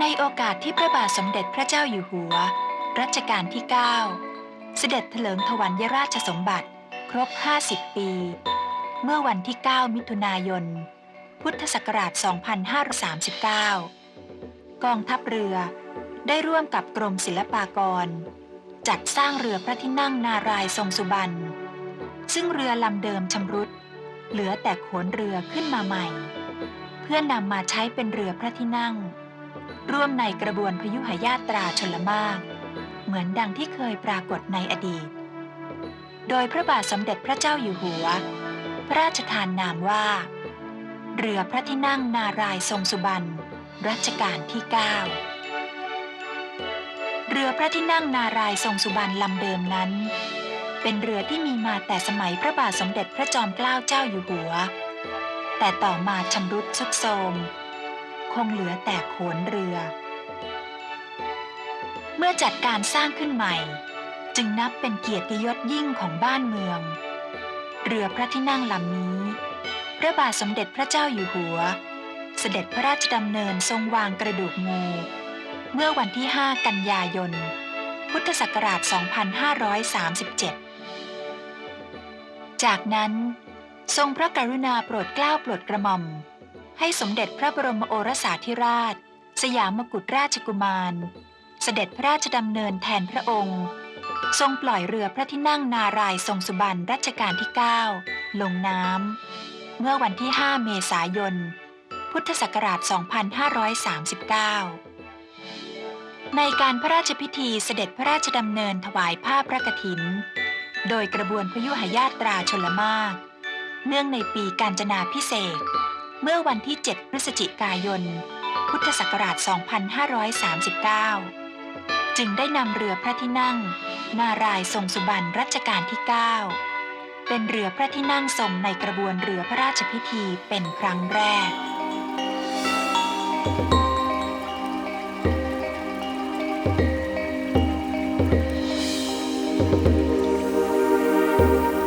ในโอกาสที่พระบาทสมเด็จพระเจ้าอยู่หัว รัชกาลที่ 9 เสด็จเถลิงถวัลยราชสมบัติ ครบ 50 ปี เมื่อวันที่ 9 มิถุนายน พุทธศักราช 2539 กองทัพเรือได้ร่วมกับกรมศิลปากร จัดสร้างเรือพระที่นั่งนารายทรงสุบรรณซึ่งเรือลำเดิมชำรุด เหลือแต่โขนเรือขึ้นมาใหม่ เพื่อนำมาใช้เป็นเรือพระที่นั่ง ร่วมในกระบวนพยุหญาตราชลมาก เหมือนดังที่เคยปรากฏในอดีต โดยพระบาทสมเด็จพระเจ้าอยู่หัว พระราชทานนามว่า เรือพระที่นั่งนารายทรงสุบรรณรัชกาลที่ 9 เรือพระที่นั่งนารายทรงสุบรรณลำเดิมนั้น เป็นเรือที่มีมาแต่สมัยพระบาทสมเด็จพระจอมเกล้าเจ้าอยู่หัว แต่ต่อมาชำรุดทรุดโทรม คงเหลือแต่โขนเรือ เมื่อจัดการสร้างขึ้นใหม่ จึงนับเป็นเกียรติยศยิ่งของบ้านเมือง เรือพระที่นั่งลำนี้ พระบาทสมเด็จพระเจ้าอยู่หัว เสด็จพระราชดำเนินทรงวางกระดูกงู เมื่อวันที่ 5 กันยายน พุทธศักราช 2537 จากนั้นทรงพระกรุณาโปรดเกล้าโปรดกระหม่อม ให้สมเด็จพระบรมโอรสาธิราช สยามกุฎราชกุมาร เสด็จพระราชดำเนินแทนพระองค์ ทรงปล่อยเรือพระที่นั่งนารายทรงสุบรรณรัชกาลที่ 9 ลงน้ำเมื่อวันที่ 5 เมษายน พุทธศักราช 2539 ในการพระราชพิธีเสด็จพระราชดำเนินถวายผ้าพระกฐิน โดยกระบวนพยุหญาตราชลมาก เนื่องในปีการจนาพิเศษ เมื่อวันที่ 7 พฤศจิกายน พุทธศักราช 2539 จึงได้นำเรือพระที่นั่ง นารายทรงสุบรรณรัชกาลที่ 9 เป็นเรือพระที่นั่งทรงในกระบวนเรือพระราชพิธีเป็นครั้งแรกうん。